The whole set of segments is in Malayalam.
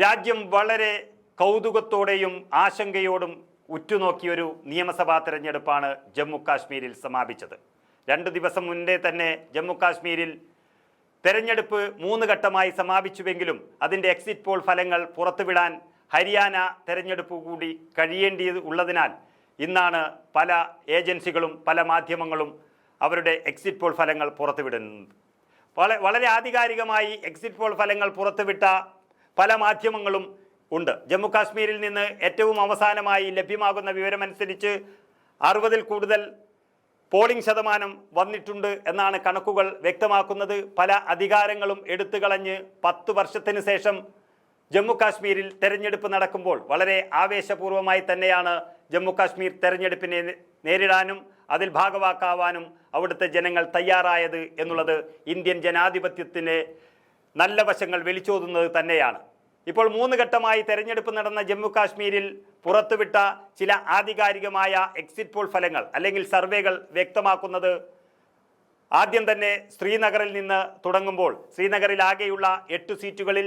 രാജ്യം വളരെ കൗതുകത്തോടെയും ആശങ്കയോടും ഉറ്റുനോക്കിയൊരു നിയമസഭാ തെരഞ്ഞെടുപ്പാണ് ജമ്മു കാശ്മീരിൽ സമാപിച്ചത്. രണ്ട് ദിവസം മുൻപേ തന്നെ ജമ്മു കാശ്മീരിൽ തെരഞ്ഞെടുപ്പ് മൂന്ന് ഘട്ടമായി സമാപിച്ചുവെങ്കിലും അതിന്റെ എക്സിറ്റ് പോൾ ഫലങ്ങൾ പുറത്തുവിടാൻ ഹരിയാന തെരഞ്ഞെടുപ്പ് കൂടി കഴിയേണ്ടി ഉള്ളതിനാൽ ഇന്നാണ് പല ഏജൻസികളും പല മാധ്യമങ്ങളും അവരുടെ എക്സിറ്റ് പോൾ ഫലങ്ങൾ പുറത്തുവിടുന്നത്. വള വളരെ ആധികാരികമായി എക്സിറ്റ് പോൾ ഫലങ്ങൾ പുറത്തുവിട്ട പല മാധ്യമങ്ങളും ഉണ്ട്. ജമ്മു കാശ്മീരിൽ നിന്ന് ഏറ്റവും അവസാനമായി ലഭ്യമാകുന്ന വിവരമനുസരിച്ച് അറുപതിൽ കൂടുതൽ പോളിംഗ് ശതമാനം വന്നിട്ടുണ്ട് എന്നാണ് കണക്കുകൾ വ്യക്തമാക്കുന്നത്. പല അധികാരങ്ങളും എടുത്തു കളഞ്ഞ് പത്ത് വർഷത്തിന് ശേഷം ജമ്മു കാശ്മീരിൽ തെരഞ്ഞെടുപ്പ് നടക്കുമ്പോൾ വളരെ ആവേശപൂർവമായി തന്നെയാണ് ജമ്മു കാശ്മീർ തെരഞ്ഞെടുപ്പിനെ നേരിടാനും അതിൽ ഭാഗവാക്കാവാനും അവിടുത്തെ ജനങ്ങൾ തയ്യാറായത് എന്നുള്ളത് ഇന്ത്യൻ ജനാധിപത്യത്തിന്റെ നല്ല വശങ്ങൾ വിളിച്ചോതുന്നത് തന്നെയാണ്. ഇപ്പോൾ മൂന്ന് ഘട്ടമായി തെരഞ്ഞെടുപ്പ് നടന്ന ജമ്മു കാശ്മീരിൽ പുറത്തുവിട്ട ചില ആധികാരികമായ എക്സിറ്റ് പോൾ ഫലങ്ങൾ അല്ലെങ്കിൽ സർവേകൾ വ്യക്തമാക്കുന്നത് ആദ്യം തന്നെ ശ്രീനഗറിൽ നിന്ന് തുടങ്ങുമ്പോൾ ശ്രീനഗറിൽ ആകെയുള്ള എട്ട് സീറ്റുകളിൽ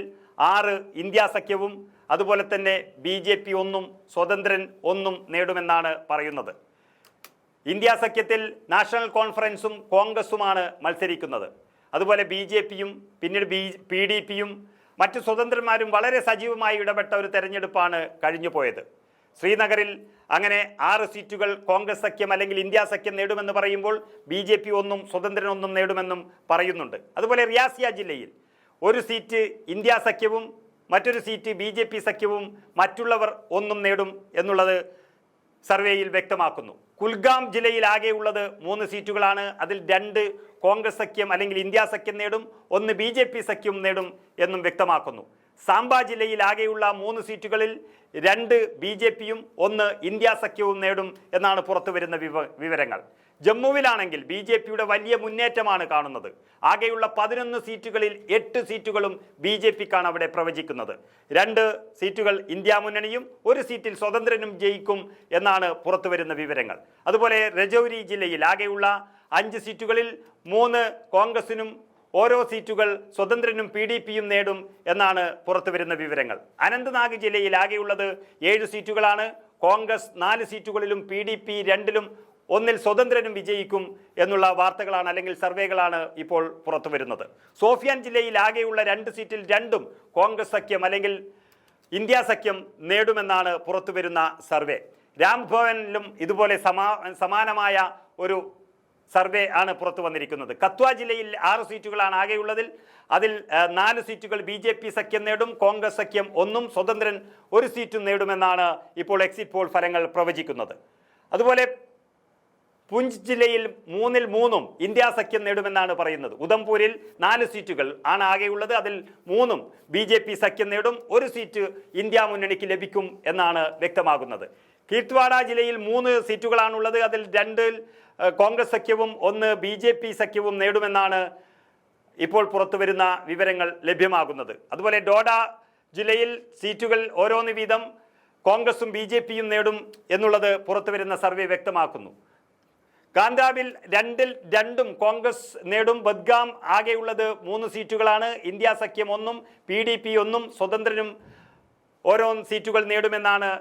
ആറ് ഇന്ത്യ സഖ്യവും അതുപോലെ തന്നെ ബി ജെ പി ഒന്നും സ്വതന്ത്രൻ ഒന്നും നേടുമെന്നാണ് പറയുന്നത്. ഇന്ത്യ സഖ്യത്തിൽ നാഷണൽ കോൺഫറൻസും കോൺഗ്രസുമാണ് മത്സരിക്കുന്നത്. അതുപോലെ ബി ജെ പിയും പിന്നീട് ബി പി ഡി പിയും മറ്റ് സ്വതന്ത്രന്മാരും വളരെ സജീവമായി ഇടപെട്ട ഒരു തെരഞ്ഞെടുപ്പാണ് കഴിഞ്ഞു പോയത്. ശ്രീനഗറിൽ അങ്ങനെ ആറ് സീറ്റുകൾ കോൺഗ്രസ് സഖ്യം അല്ലെങ്കിൽ ഇന്ത്യ സഖ്യം നേടുമെന്ന് പറയുമ്പോൾ ബി ജെ പി ഒന്നും സ്വതന്ത്രൻ ഒന്നും നേടുമെന്നും പറയുന്നുണ്ട്. അതുപോലെ റിയാസിയ ജില്ലയിൽ ഒരു സീറ്റ് ഇന്ത്യ സഖ്യവും മറ്റൊരു സീറ്റ് ബി ജെ പി സഖ്യവും മറ്റുള്ളവർ ഒന്നും നേടും എന്നുള്ളത് സർവേയിൽ വ്യക്തമാക്കുന്നു. കുൽഗാം ജില്ലയിൽ ആകെയുള്ളത് മൂന്ന് സീറ്റുകളാണ്. അതിൽ രണ്ട് കോൺഗ്രസ് സഖ്യം അല്ലെങ്കിൽ ഇന്ത്യ സഖ്യം നേടും ഒന്ന് ബി ജെ പി സഖ്യം നേടും എന്നും വ്യക്തമാക്കുന്നു. സാംബ ജില്ലയിൽ ആകെയുള്ള മൂന്ന് സീറ്റുകളിൽ രണ്ട് ബി ജെ പിയും ഒന്ന് ഇന്ത്യ സഖ്യവും നേടും എന്നാണ് പുറത്തു വരുന്ന വിവ വിവരങ്ങൾ. ജമ്മുവിലാണെങ്കിൽ ബി ജെ പിയുടെ വലിയ മുന്നേറ്റമാണ് കാണുന്നത്. ആകെയുള്ള പതിനൊന്ന് സീറ്റുകളിൽ എട്ട് സീറ്റുകളും ബി ജെ പിക്കാണ് അവിടെ പ്രവചിക്കുന്നത്. രണ്ട് സീറ്റുകൾ ഇന്ത്യ മുന്നണിയും ഒരു സീറ്റിൽ സ്വതന്ത്രനും ജയിക്കും എന്നാണ് പുറത്തു വരുന്ന വിവരങ്ങൾ. അതുപോലെ രജൌരി ജില്ലയിൽ ആകെയുള്ള അഞ്ച് സീറ്റുകളിൽ മൂന്ന് കോൺഗ്രസിനും ഓരോ സീറ്റുകൾ സ്വതന്ത്രനും പി ഡി പിയും നേടും എന്നാണ് പുറത്തുവരുന്ന വിവരങ്ങൾ. അനന്ത്നാഗ് ജില്ലയിൽ ആകെയുള്ളത് ഏഴ് സീറ്റുകളാണ്. കോൺഗ്രസ് നാല് സീറ്റുകളിലും പി ഡി പി രണ്ടിലും ഒന്നിൽ സ്വതന്ത്രനും വിജയിക്കും എന്നുള്ള വാർത്തകളാണ് അല്ലെങ്കിൽ സർവേകളാണ് ഇപ്പോൾ പുറത്തു വരുന്നത് സോഫിയാൻ ജില്ലയിൽ ആകെയുള്ള രണ്ട് സീറ്റിൽ രണ്ടും കോൺഗ്രസ് സഖ്യം അല്ലെങ്കിൽ ഇന്ത്യ സഖ്യം നേടുമെന്നാണ് പുറത്തുവരുന്ന സർവേ. രാംഭവനിലും ഇതുപോലെ സമാ സമാനമായ ഒരു സർവേ ആണ് പുറത്തു വന്നിരിക്കുന്നത്. കത്വ ജില്ലയിൽ ആറ് സീറ്റുകളാണ് ആകെയുള്ളതിൽ. അതിൽ നാല് സീറ്റുകൾ ബി ജെ പി സഖ്യം നേടും കോൺഗ്രസ് സഖ്യം ഒന്നും സ്വതന്ത്രൻ ഒരു സീറ്റും നേടുമെന്നാണ് ഇപ്പോൾ എക്സിറ്റ് പോൾ ഫലങ്ങൾ പ്രവചിക്കുന്നത്. അതുപോലെ പുഞ്ച് ജില്ലയിൽ മൂന്നിൽ മൂന്നും ഇന്ത്യ സഖ്യം നേടുമെന്നാണ് പറയുന്നത്. ഉദംപൂരിൽ നാല് സീറ്റുകൾ ആണ് ആകെയുള്ളത്. അതിൽ മൂന്നും ബി സഖ്യം നേടും ഒരു സീറ്റ് ഇന്ത്യ മുന്നണിക്ക് ലഭിക്കും എന്നാണ് വ്യക്തമാകുന്നത്. കീർത്തിവാഡ ജില്ലയിൽ മൂന്ന് സീറ്റുകളാണുള്ളത്. അതിൽ രണ്ട് കോൺഗ്രസ് സഖ്യവും ഒന്ന് ബി ജെ പി സഖ്യവും നേടുമെന്നാണ് ഇപ്പോൾ പുറത്തു വരുന്ന വിവരങ്ങൾ ലഭ്യമാകുന്നത്. അതുപോലെ ഡോഡ ജില്ലയിൽ സീറ്റുകൾ ഓരോന്ന് വീതം കോൺഗ്രസും ബി ജെ പിയും നേടും എന്നുള്ളത് പുറത്തു വരുന്ന സർവേ വ്യക്തമാക്കുന്നു. കാന്താബിൽ രണ്ടിൽ രണ്ടും കോൺഗ്രസ് നേടും. ബദ്ഗാം ആകെയുള്ളത് മൂന്ന് സീറ്റുകളാണ്. ഇന്ത്യ സഖ്യം ഒന്നും പി ഡി പി ഒന്നും സ്വതന്ത്രനും ഓരോ സീറ്റുകൾ നേടുമെന്നാണ്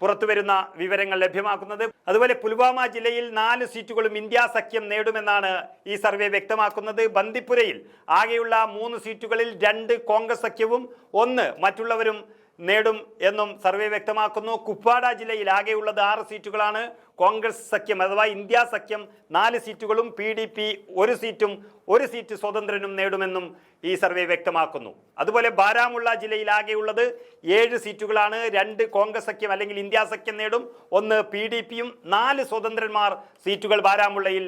പുറത്തുവരുന്ന വിവരങ്ങൾ ലഭ്യമാക്കുന്നത്. അതുപോലെ പുൽവാമ ജില്ലയിൽ നാല് സീറ്റുകളും ഇന്ത്യ സഖ്യം നേടുമെന്നാണ് ഈ സർവേ വ്യക്തമാക്കുന്നത്. ബന്ദിപ്പുരയിൽ ആകെയുള്ള മൂന്ന് സീറ്റുകളിൽ രണ്ട് കോൺഗ്രസ് സഖ്യവും ഒന്ന് മറ്റുള്ളവരും നേടും എന്നും സർവേ വ്യക്തമാക്കുന്നു. കുപ്വാഡ ജില്ലയിൽ ആകെയുള്ളത് ആറ് സീറ്റുകളാണ്. കോൺഗ്രസ് സഖ്യം അഥവാ ഇന്ത്യ സഖ്യം നാല് സീറ്റുകളും പി ഡി പി ഒരു സീറ്റും ഒരു സീറ്റ് സ്വതന്ത്രനും നേടുമെന്നും ഈ സർവേ വ്യക്തമാക്കുന്നു. അതുപോലെ ബാരാമുള്ള ജില്ലയിൽ ആകെയുള്ളത് ഏഴ് സീറ്റുകളാണ്. രണ്ട് കോൺഗ്രസ് സഖ്യം അല്ലെങ്കിൽ ഇന്ത്യ സഖ്യം നേടും. ഒന്ന് പി ഡി പിയും നാല് സ്വതന്ത്രന്മാർ സീറ്റുകൾ ബാരാമുള്ളയിൽ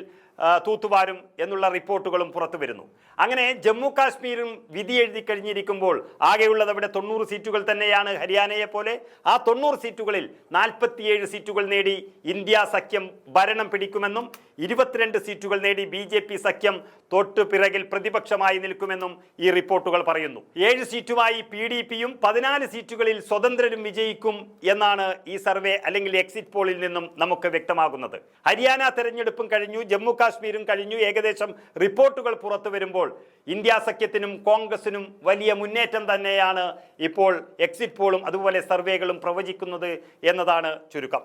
തൂത്തുവാരും എന്നുള്ള റിപ്പോർട്ടുകളും പുറത്തു വരുന്നു. അങ്ങനെ ജമ്മു കാശ്മീരും വിധി എഴുതി കഴിഞ്ഞിരിക്കുമ്പോൾ ആകെയുള്ളത് അവിടെ തൊണ്ണൂറ് സീറ്റുകൾ തന്നെയാണ് ഹരിയാനയെ പോലെ. ആ തൊണ്ണൂറ് സീറ്റുകളിൽ നാൽപ്പത്തിയേഴ് സീറ്റുകൾ നേടി ഇന്ത്യ സഖ്യം ഭരണം പിടിക്കുമെന്നും ഇരുപത്തിരണ്ട് സീറ്റുകൾ നേടി ബി ജെ പി സഖ്യം തൊട്ടു പിറകിൽ പ്രതിപക്ഷമായി നിൽക്കുമെന്നും ഈ റിപ്പോർട്ടുകൾ പറയുന്നു. ഏഴ് സീറ്റുമായി പി ഡി പിയും പതിനാല് സീറ്റുകളിൽ സ്വതന്ത്രരും വിജയിക്കും എന്നാണ് ഈ സർവേ അല്ലെങ്കിൽ എക്സിറ്റ് പോളിൽ നിന്നും നമുക്ക് വ്യക്തമാകുന്നത്. ഹരിയാന തെരഞ്ഞെടുപ്പും കഴിഞ്ഞു. ജമ്മു കാശ്മീരും കഴിഞ്ഞു. ഏകദേശം റിപ്പോർട്ടുകൾ പുറത്തു വരുമ്പോൾ ഇന്ത്യ സഖ്യത്തിനും കോൺഗ്രസിനും വലിയ മുന്നേറ്റം തന്നെയാണ് ഇപ്പോൾ എക്സിറ്റ് പോളും അതുപോലെ സർവേകളും പ്രവചിക്കുന്നത് എന്നതാണ് ചുരുക്കം.